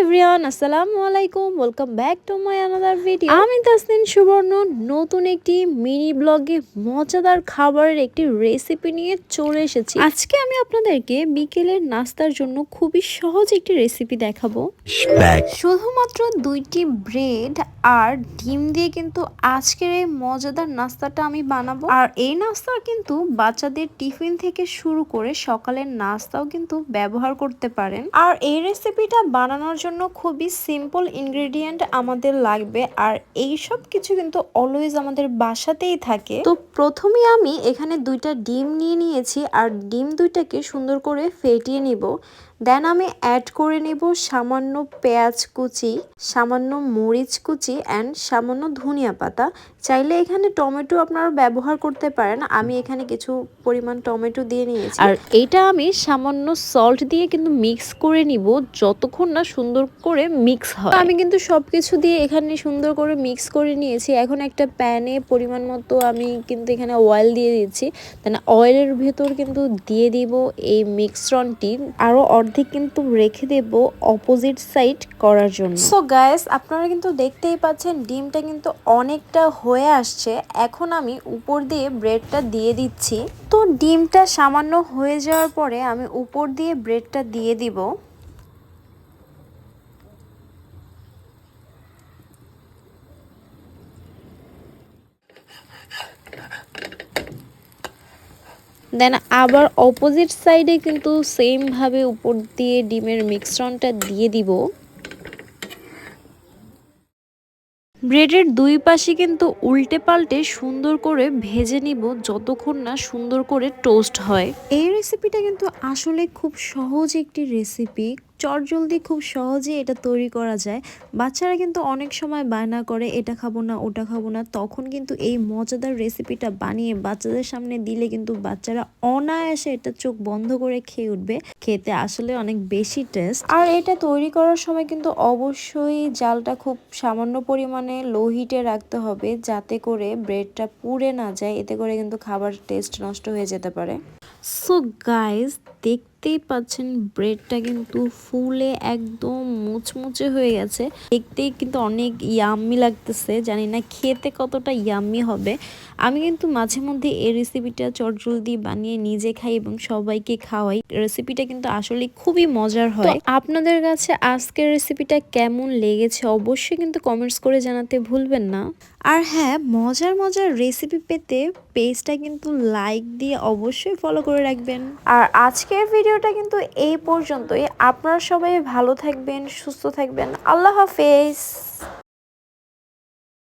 Everyone আসসালামু আলাইকুম welcome back to my another video আমি তাসনিন সুবর্ণ নতুন একটি মিনি ব্লগে মজাদার খাবারের একটি রেসিপি নিয়ে চলে এসেছি। আজকে আমি আপনাদেরকে বিকেলের নাস্তার জন্য খুবই সহজ একটি রেসিপি দেখাবো। শুধুমাত্র দুইটি ব্রেড আর ডিম দিয়ে কিন্তু আজকের এই মজাদার নাস্তাটা আমি বানাবো। আর এই নাস্তা কিন্তু বাচ্চাদের টিফিন থেকে শুরু করে সকালের নাস্তাও কিন্তু ব্যবহার করতে পারেন। আর এই রেসিপিটা বানানোর জন্য খুবই সিম্পল ইনগ্রেডিয়েন্ট আমাদের লাগবে। আর এই সব কিছু কিন্তু অলওয়েজ আমাদের বাসাতেই থাকে। তো প্রথমে আমি এখানে দুইটা ডিম নিয়ে নিয়েছি, আর ডিম দুইটাকে সুন্দর করে ফেটিয়ে নিব। দেন আমি অ্যাড করে নেব সামান্য পেঁয়াজ কুচি সামান্য মরিচ কুচি অ্যান্ড সামান্য ধনিয়া পাতা। চাইলে এখানে টমেটো আপনারা ব্যবহার করতে পারেন। আমি এখানে কিছু পরিমাণ টমেটো দিয়ে নিয়েছি। আর এটা আমি সামান্য সল্ট দিয়ে কিন্তু মিক্স করে নিব যতক্ষণ না সুন্দর করে মিক্স হয়। আমি কিন্তু সব কিছু দিয়ে এখানে সুন্দর করে মিক্স করে নিয়েছি। এখন একটা প্যানে পরিমাণ মতো আমি কিন্তু এখানে অয়েল দিয়ে দিচ্ছি। দেন অয়েলের ভেতর কিন্তু দিয়ে দিব এই মিক্সরনটি আরও অর্ধেক কিন্তু রেখে দেব অপোজিট সাইড করার জন্য। সো গাইস আপনারা কিন্তু দেখতেই পাচ্ছেন ডিমটা কিন্তু অনেকটা হয়ে আসছে। এখন আমি উপর দিয়ে ব্রেডটা দিয়ে দিচ্ছি। তো ডিমটা সামান্য হয়ে যাওয়ার পরে আমি উপর দিয়ে ব্রেডটা দিয়ে দিব। দেন আবার অপোজিট সাইডে কিন্তু সেমভাবে উপর দিয়ে ডিমের মিশ্রণটা দিয়ে দিব। ব্রেডের দুই পাশে কিন্তু উল্টে পাল্টে সুন্দর করে ভেজে নিব যতক্ষণ না সুন্দর করে টোস্ট হয়। এই রেসিপিটা কিন্তু আসলে খুব সহজ একটি রেসিপি চটজলদি খুব সহজে এটা তৈরি করা যায়। বাচ্চারা কিন্তু অনেক সময় বায়না করে, এটা খাব না, ওটা খাব না। তখন কিন্তু এই মজাদার রেসিপিটা বানিয়ে বাচ্চাদের সামনে দিলে কিন্তু বাচ্চারা অনায়াসে এটা চোখ বন্ধ করে খেয়ে উঠবে। খেতে আসলে অনেক বেশি টেস্ট। আর এটা তৈরি করার সময় কিন্তু অবশ্যই জালটা খুব সামান্য পরিমাণে লো হিটে রাখতে হবে, যাতে করে ব্রেডটা পুড়ে না যায়। এতে করে কিন্তু খাবার টেস্ট নষ্ট হয়ে যেতে পারে। সো গাইজ গাইস দেখতেই পাচ্ছেন ব্রেডটা কিন্তু ফুলে একদম মুচমুচে হয়ে গেছে। দেখতেই কিন্তু অনেক ইয়াম্মি লাগতেছে জানি না খেতে কতটা ইয়াম্মি হবে। আমি কিন্তু মাঝে মধ্যে এই রেসিপিটা চটজলদি বানিয়ে নিজে খাই এবং সবাইকে খাওয়াই। রেসিপিটা কিন্তু আসলে খুবই মজার হয়। আপনাদের কাছে আজকের রেসিপিটা কেমন লেগেছে অবশ্যই কিন্তু কমেন্টস করে জানাতে ভুলবেন না। আর হ্যাঁ মজার মজার রেসিপি পেতে পেজটা কিন্তু লাইক দিয়ে অবশ্যই ফলো করে রাখবেন। আর আজকের ভিডিওটা কিন্তু এই পর্যন্তই। আপনারা সবাই ভালো থাকবেন সুস্থ থাকবেন। আল্লাহ হাফেজ।